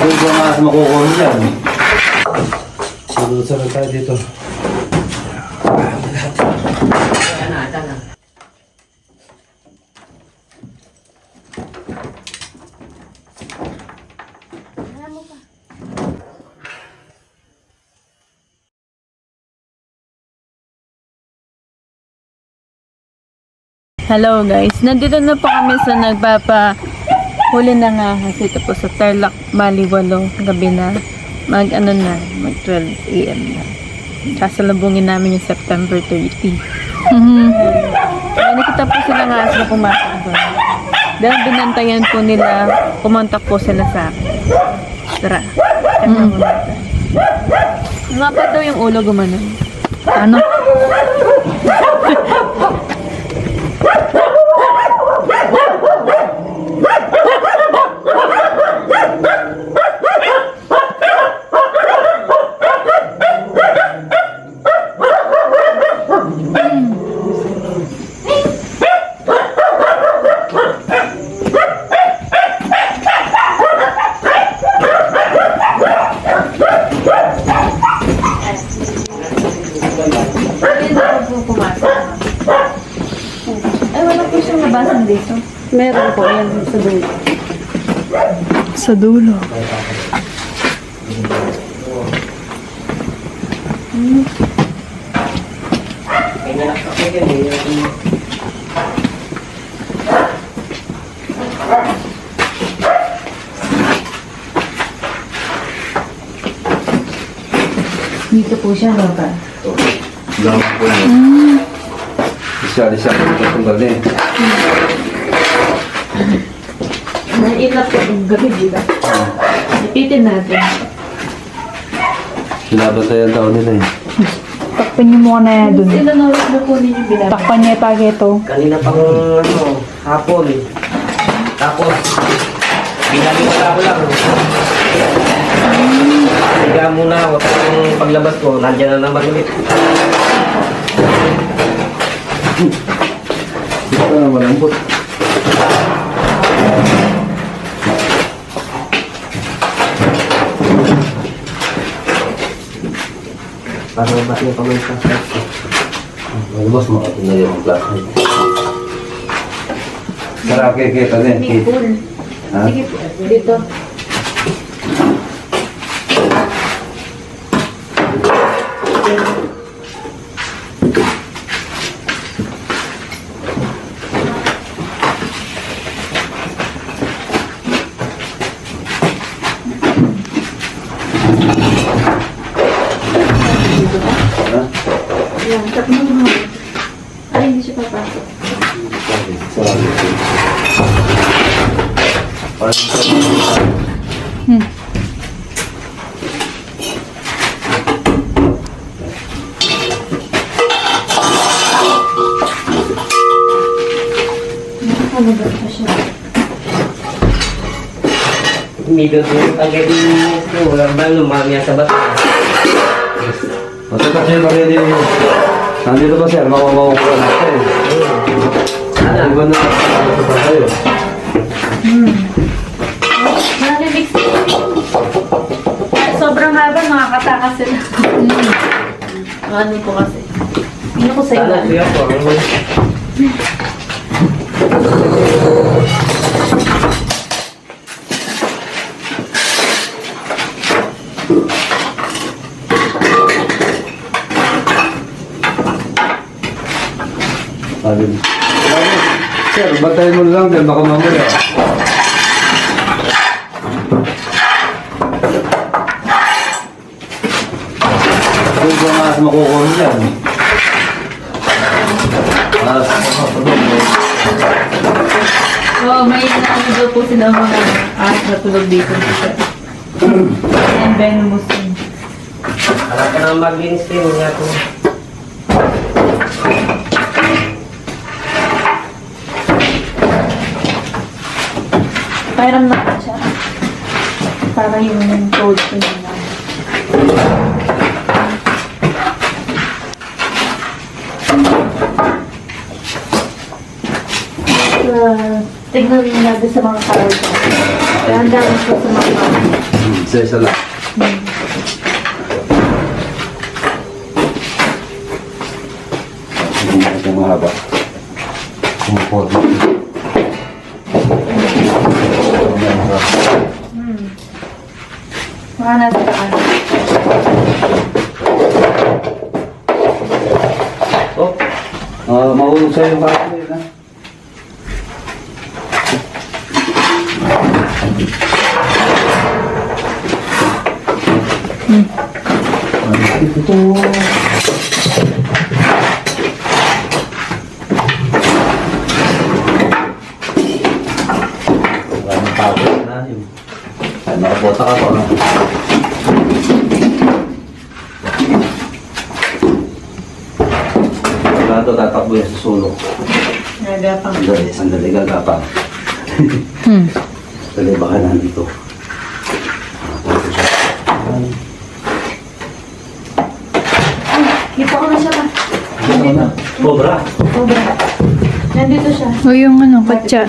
Doon ba nga sa makukuha dyan? Sunod sa tayo dito. Hello guys, nandito na po kami sa nagpapa huli na nga kasi ito po sa Tarlac Baliwalo gabi na. Mag ano na mag 12 am na. Kasalubungin namin yung September 30 mm Ay, nakita po sila nga sila pumasok doon. Dahil binantayan po nila kumontak po sila sa akin tara kaya mo natin nga pa daw yung ulo gumanon ano? Ay, wala po siyang labasan dito. Meron po yan sa dulo. Sa dulo. Dito po siya, baba. Lang po yun. Isa-isa po ito itong gabi. Nailap po yung gabi, di ba? Ipitin natin. Sinabantayan tao nila eh. Takpan niyo muna na yan dun. Sila nawag na po ninyo binabas. Takpan niya yung pageto. Kanina pang ano, hapon. Tapos, binaliwala ko lang. Higa muna ako. Tapos paglabas ko, nandiyan na naman ulit. Ito na malambot. Para mabas yung pagawin sa site. Malabas mga ito na yung klase. Sarap kaya kita din. Sige po. Dito. Ha? Yan. Tapos mo mo. Ay, hindi siya papasok. Sarap. Parang sarap. Nakakalabat pa siya. Medyo yung tanggalin mo. Walang ba, lumamaya sa bato. Matatak siya ba rin yung... Nandito ba sir? Makawaw ko na siya eh. Ano? Iba na sa tayo. Narinig Ay, sobrang haba, makakatakas sila. Ano po kasi. Ano ko sa Sana iba? siya po. ano? Sir, bantayan mo lang dyan. Baka mamaya. Doon ba nga makukuha dyan? Oo, oh, may daw po sila mga ahas na tulog dito. And venomous din. Alam ka na maglinis din niya po. Parang na siya. Para yung cold ko nila. Uh, tignan natin sa mga color ko. Dahan-dahan po sa mga Hmm, Isa-isa lang. Hindi na ito mahaba. Kumupot. Mga nasa taas. Oh, ah, mahulog sa'yo yung yun, ha? Hmm. Ito. Maraming pagod na yun. Ay, nakabota ka pa, no? Ito, tatakbo yan sa sulok. Nagapang. Sandali, sandali, gagapang. Hmm. Sandali, baka nandito. Kita ko na siya pa. Ano na? Cobra. Sobra. Nandito siya. O yung ano, katsa.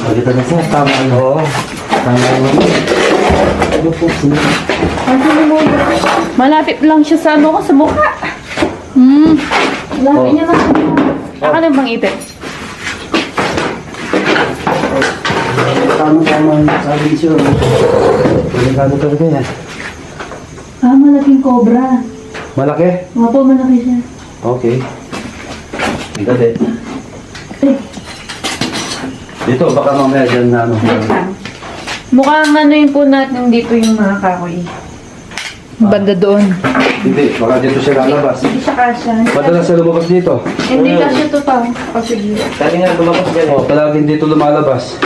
Pagkita na siya, tama ano. Oo. Tama ano. Ano po, sino? Malapit lang siya sa ano ko, sa mukha. Hmm. Lapit Oh. niya mukha. Ako na bang ipit? Tama, tama. Sabi siya. Delikado talaga yan. Ah, malaking cobra. Malaki? Opo, malaki siya. Okay. Ang gabi. Eh, Dito, baka mamaya dyan na ano. Mukhang ano yun po natin dito yung mga kahoy. Banda doon. Hindi, baka dito siya lalabas. Hindi siya kasya. Madalas siya lumabas dito. Hindi kasya to pa. O sige. Dati nga lumabas dyan. Oh, palaging dito lumalabas.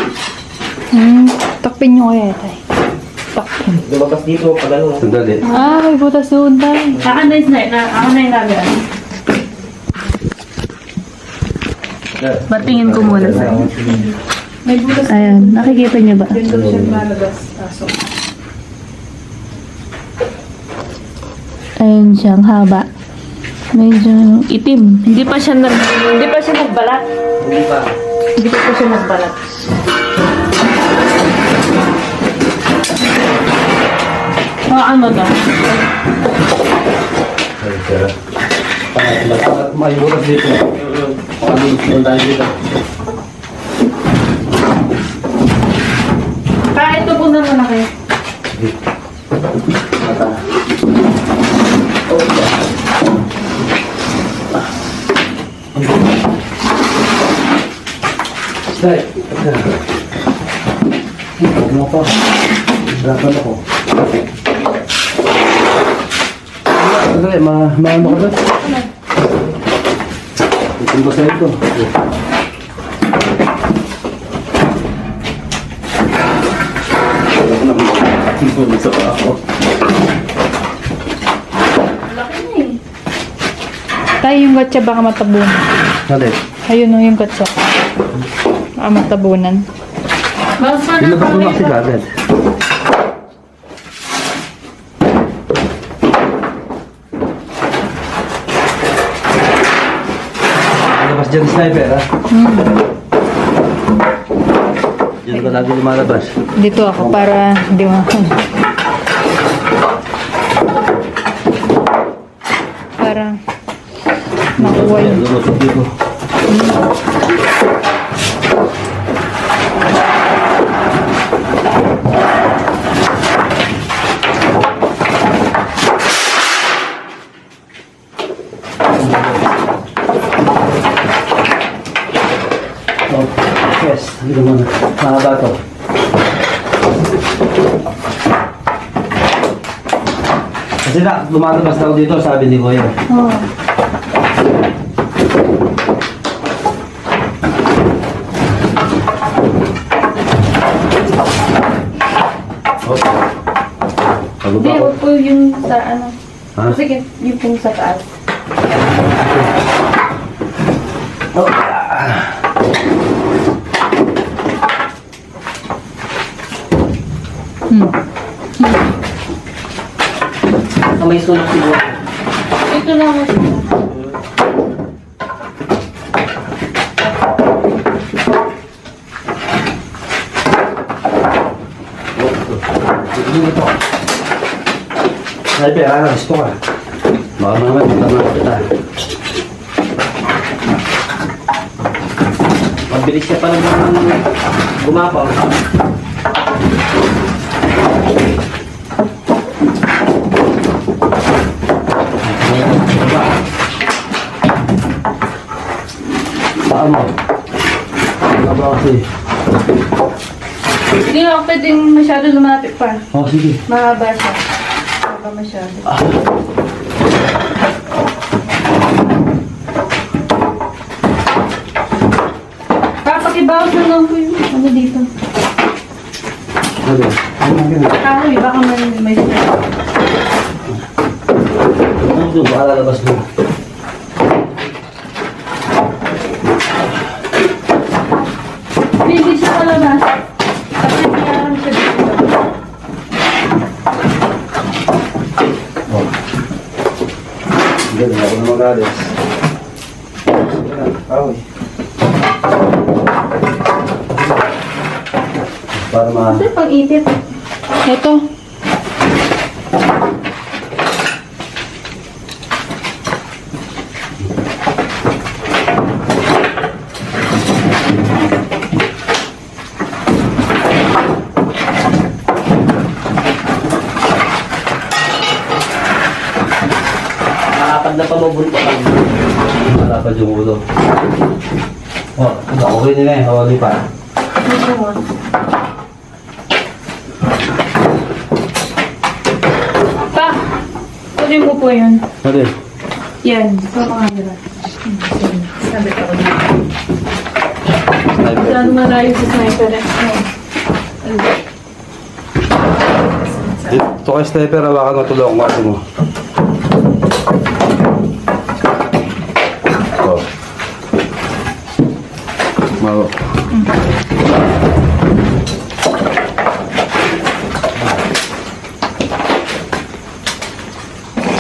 Hmm. Takpin nyo kaya, tay. Takpin. Lumabas dito, pag ano. Sandali. Ah, may butas doon, tay. Ako na yung na, ako na yung lagan. Patingin ko muna sa May butas Ayan, nakikita nyo ba? daw siya malabas. Pasok. Ayun siya, ang haba. Medyo itim. Hindi pa siya nag hindi pa siya nagbalat. Hindi pa. Hindi pa, pa siya nagbalat. O ano daw? Ay, may buras dito. Ano, dito. Kahit ito po na malaki. Mata. Stay. Huwag mo pa. Hirapan ako. Sandali, ma maano ka doon? Ito. Wala ko naman. Tingnan sa ako. Laki na eh. Tay, yung katsa baka matabunan. Sandali. Ayun o, yung katsa. Baka matabunan. Basta na Ilabas mo na kasi agad. Ilabas dyan sniper ha? Diyan ka lagi lumalabas. Dito ako para hindi mo... para makuha Ayan, yun. lulutok dito. Oh, yes, dito muna. Mahaba to. Kasi na, lumalabas daw dito, sabi ni Kuya. Oh. Oh. Hindi, huwag po yung sa ano. Ha? Sige, yung po sa taas. Oh. Ah, may sunog siguro. Ito lang. Hindi ito. Sniper, ah, gusto ka. Baka naman, tama kita. Mabilis siya pa naman gumapaw. Saan mo? Kasi? Hindi ako pwedeng masyado lumapit pa. Oh, sige. Mahaba siya. Mahaba masyado. Papakibawas na lang ko yung ano dito. Ano? Ano ganun? Kahoy, baka may may stress. Ano ito? Baka lalabas mo. Hindi siya palabas. Kasi kaya siya dito. Oh. Mag-alis. Awi. Para ma... Kasi pang ipit. Ito. Malapad yung ulo. Oh, ito, okay nila eh. Hawali pa. Pa! Kunin mo po yun. Ano Yan. Ito ang camera. Sabi ko dito. Saan malayo sa sniper eh. Ito kay sniper, hawakan mo tulong kasi mo.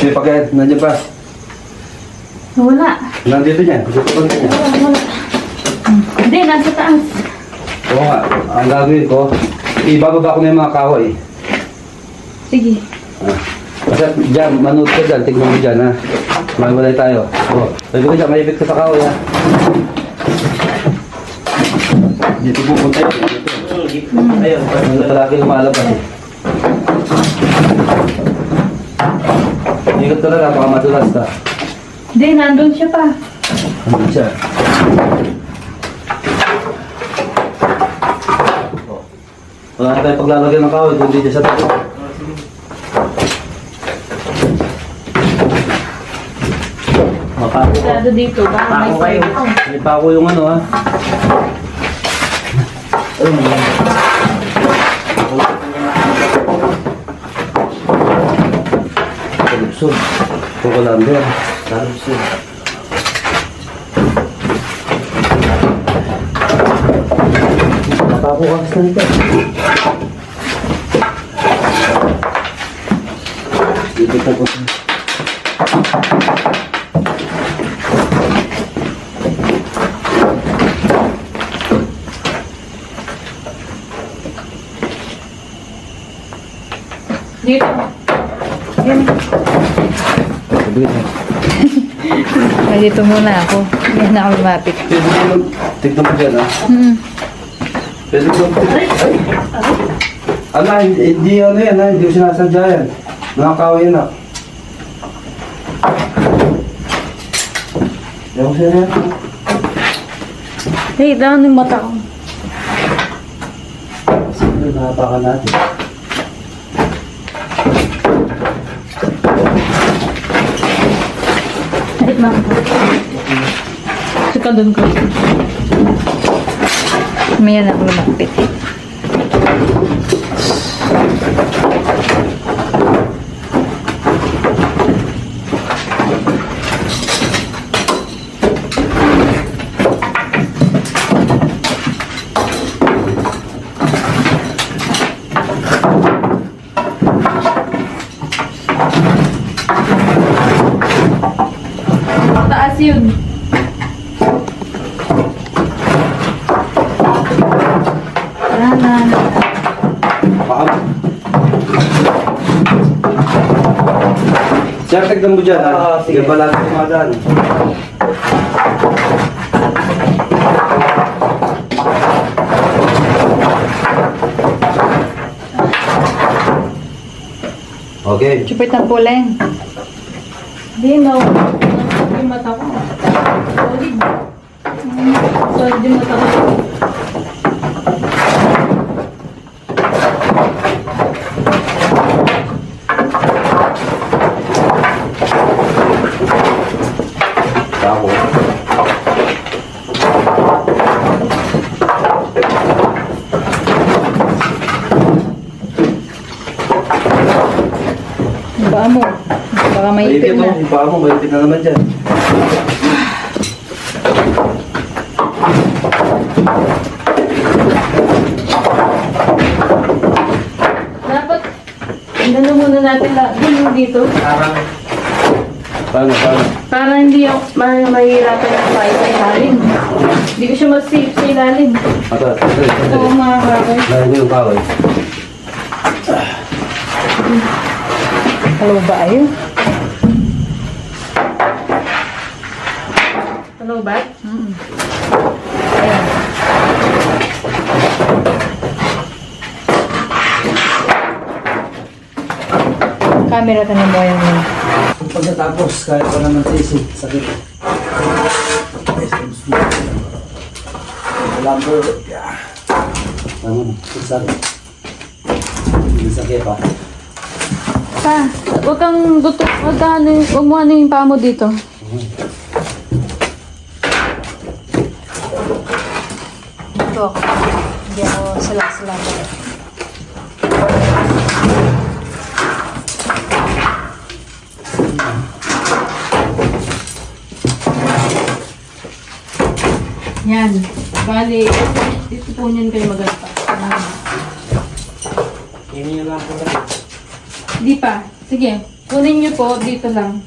Si Pagayat, nandiyan pa. Wala. Nandito niya. Dito pa niya. Wala. Wala. Hindi, nasa taas. Oo nga, ang gagawin ko, ibababa ko na yung mga kahoy. Sige. Ah. Kasi dyan, manood ka dyan, tignan mo dyan ha. Magwalay tayo. Oh, sabi ko dyan, maipit ka sa kahoy ha. Dito pupunta yun. Dito. Ayun. Ano talaga lumalabas eh. Ikot ka na lang, baka madulas ka. Hindi, nandun siya pa. Ano siya? Oh. Wala na tayong paglalagyan ng kahoy, kundi dyan sa tayo. Oh, pako ko. Masyado dito. Baka may kayo. May pako yung ano ha. Kalupsod. Kukulander. Kalupsod. Napako kasi na ito. Dito po po. Dito. Yan. Ay, dito muna ako. Hindi na ako lumapit. Tignan mo dyan ha. Hmm. Pwede mo. Ay! Ala, hindi, ano yan ha. Hindi ko sinasadya yan. Nakakawa yan ha. Hindi ko sinasadya. Hey, down yung mata ko. Sige, nakapakan natin. Lang. Saka doon ko. May na ako lumapit. paan. Sir, tagdan mo dyan, ha? Ah, Hindi ba lang kumadaan? Okay. Chupit ng puleng. Hindi, no. Hindi mata ko. Solid. Solid yung mata ko. Maipit na. Yung paa mo, maipit na naman dyan. Dapat, ano muna natin la, dun dito. Parang Paano, paano? Para hindi ako ma mahirapan yung kain sa ilalim. Hindi ko siya masave sa ilalim. Ito, ito, ito. Oo, mga kakay. Lahat mo yung kaway. Hello ba ayun? Hello, ba? Camera tanong mo yung yun. Pagkatapos, kahit pa naman sisi, sakit. Lumber, yeah. Tama na, sakit. Hindi sakit pa. Pa, huwag kang gusto, huwag ka ano, huwag mo ano yung paa mo dito. Ito ako. Hindi ako sila-sila. Yan. Bali, dito po niyan kayo yun yun lang po. Di pa. Sige, kunin niyo po dito lang.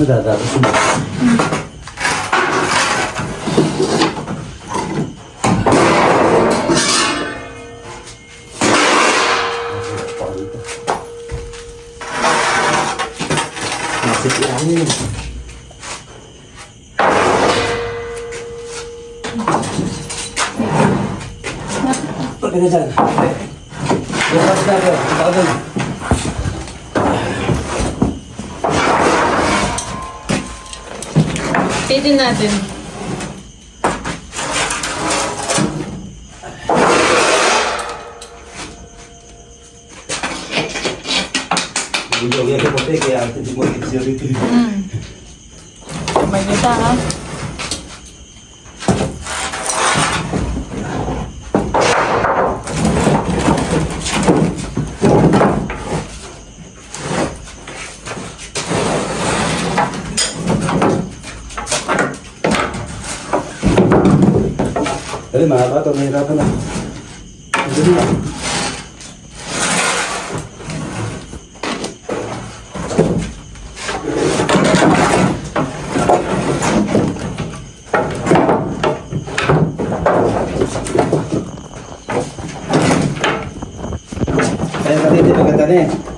Ano, dadapos mo. Pagka na dyan. Yung kapit na dyan. Punta ka dun. Pitin natin. Bundok yan ka puti, kaya hindi mo security. May kita ha. Dali, mga bata, mahirapan na. Dali na. Kaya katiti maganda na eh.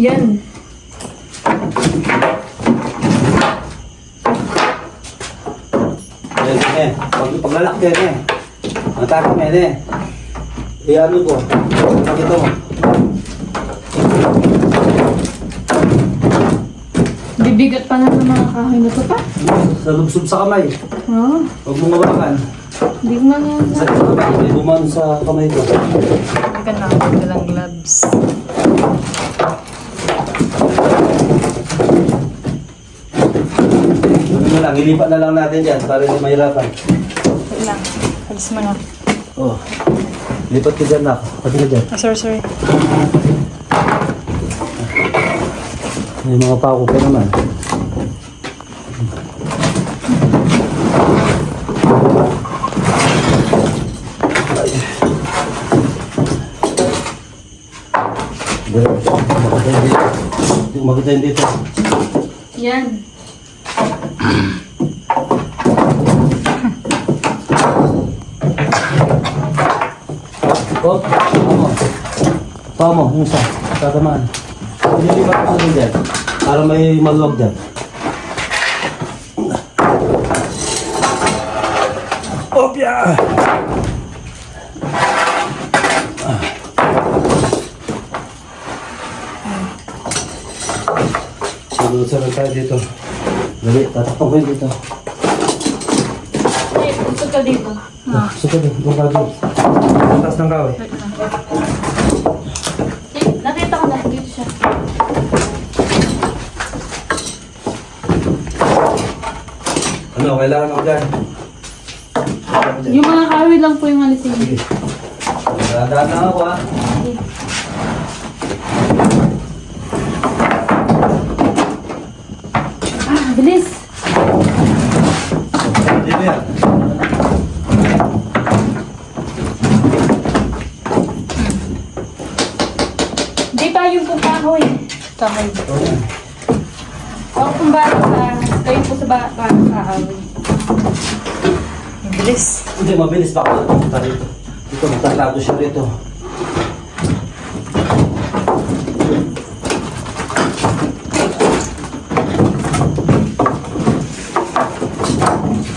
Yan. Ayan, eh. Pag, paglalak din eh. Ang takot mo yan eh. Iyan mo po. Pakita mo. Bibigat pa na ng mga kahoy na to pa. Sa lubsob sa kamay. Oo. Huwag mong hawakan. Hindi ko man Sa kamay. May buman sa kamay ko. Hindi ka nakakita ng gloves. lang. Ilipat na lang natin dyan para hindi mahirapan. Wait lang. Alis mo na. Oh. Lipat ka dyan, Nak. Pati ka dyan. Oh, sorry, sorry. May mga pako pa naman. Maganda yun dito. Yan. Oh, tama. Tama, yung isa. Tatamaan. Hindi ba ito dyan? Para may maluwag dyan. Opya! Sunod-sunod tayo dito. Dali, tatakpan ko yun dito. Ay, gusto ka dito. Ah, suka din, doon ka doon. Taas ng kawe. Eh, nakita ko na. Dito siya. Ano, kailangan ako dyan. Yung mga kawi lang po yung alisin. Sige. Dadaan na ako. Ah, bilis. Dito yan. Di ba yung pong kahoy? Kahoy. Ako kung ba sa... Kayo po sa ba parang kahoy. Bilis. Hindi, mabilis pa ako pumunta rito. Dito, matatado siya rito.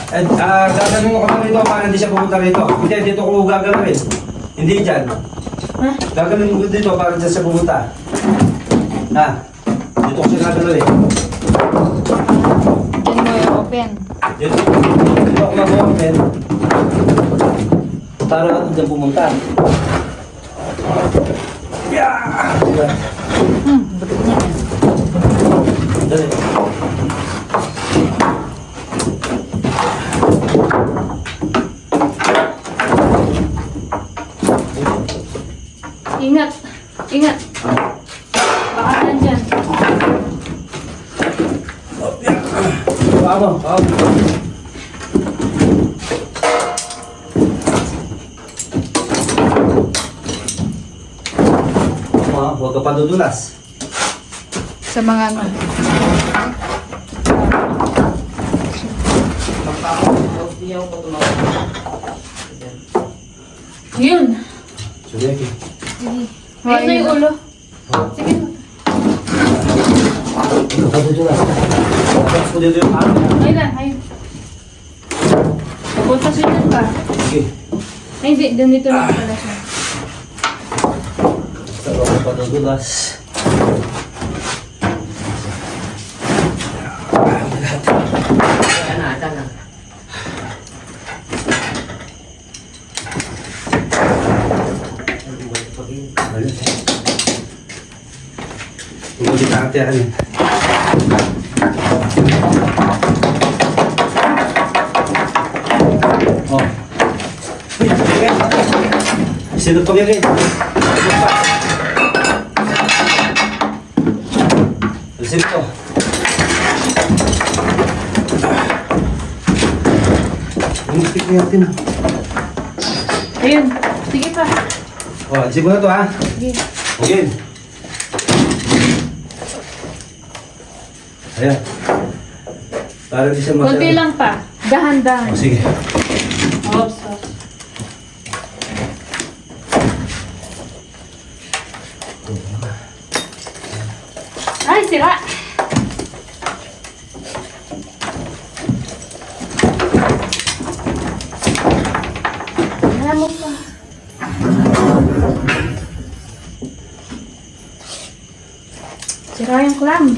Eh, ah, gagawin mo kami rito para hindi siya pumunta rito. Hindi, dito ko gagawin. Hindi dyan. Ha? Gagawin mo dito para dyan siya pumunta. Ha? Dito ko siya gagawin. Yan mo yung open. Dito, dito ako mag-open. Para dyan pumunta. Yeah! Diba? Paano? Ma, huwag ka pa dudulas. Sa mga ano. Yun. Sige, okay. Ayun na yung ulo. Sige. Huwag ka dudulas. Tapos ko dito yung ano. Ayun na. Ayun. Papunta siya dyan pa. Sige. Ay, hindi. Ganito lang pala siya. Sa huwag ka pa na, ata na. Tungkol kita ate Sino pa yan? Sino pa? Sino to? Ang stick natin. Ayun. Sige pa. Oh, isip mo na to ha. Sige. Okay. Ayan. Para di siya Kunti lang pa. Dahan-dahan. Oh, sige. Ay, sira. Alam mo pa. Sira yung clam.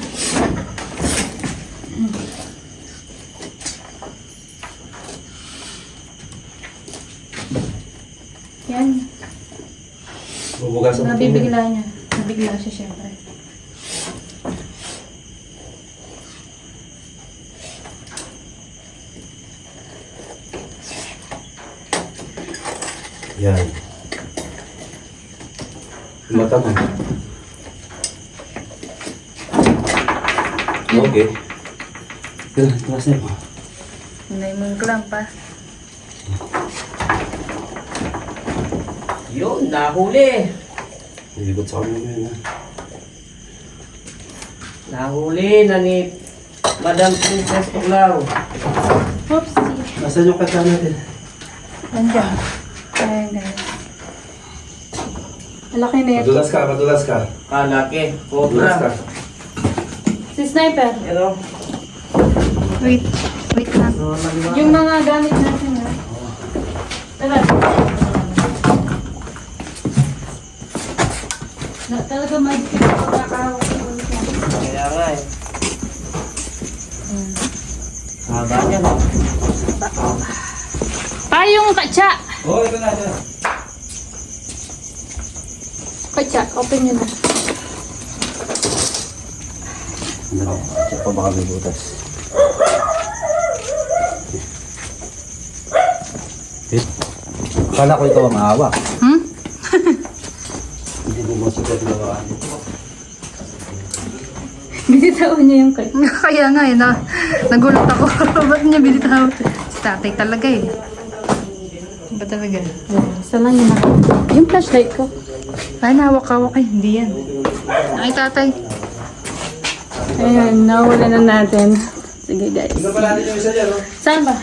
Yan. Bubugasan ko. Nabibigla niya. Nabigla siya syempre. Yan. Mata mo. Okay. Yan, taas na po. Hindi mo clam pa. Yun, nahuli. Ikot sa kanya yun, ha? Nahuli na ni Madam Princess Tuklaw. Oopsie. Nasaan yung kata natin? Nandiyan. Ayan, guys. Malaki na ito. Madulas ka, madulas ka. Kalaki. Madulas ka. Cobra. Si Sniper. Pero, Wait. Wait lang. Yung mga gamit natin ha. Tara. Na, talaga may pagkakahawak ko. Kaya nga eh. Haba niya. no? Ah, yung katsa! Oo, ito na, ito na. Katsa, open nyo na. Ano, check pa baka may butas. Akala ko ito ang maawa. Hmm? Hindi mo masigat na baka. Binitawan niya yung katsa. Kaya nga eh, na, nagulat ako. Ba't niya binitaw? Si tatay talaga eh. Ba talaga? Isa lang yung nakita. Yung flashlight ko. Ay, nawak-awak eh. Hindi yan. Ay, tatay. Ayan, nawala na natin. Sige guys. Saan ba?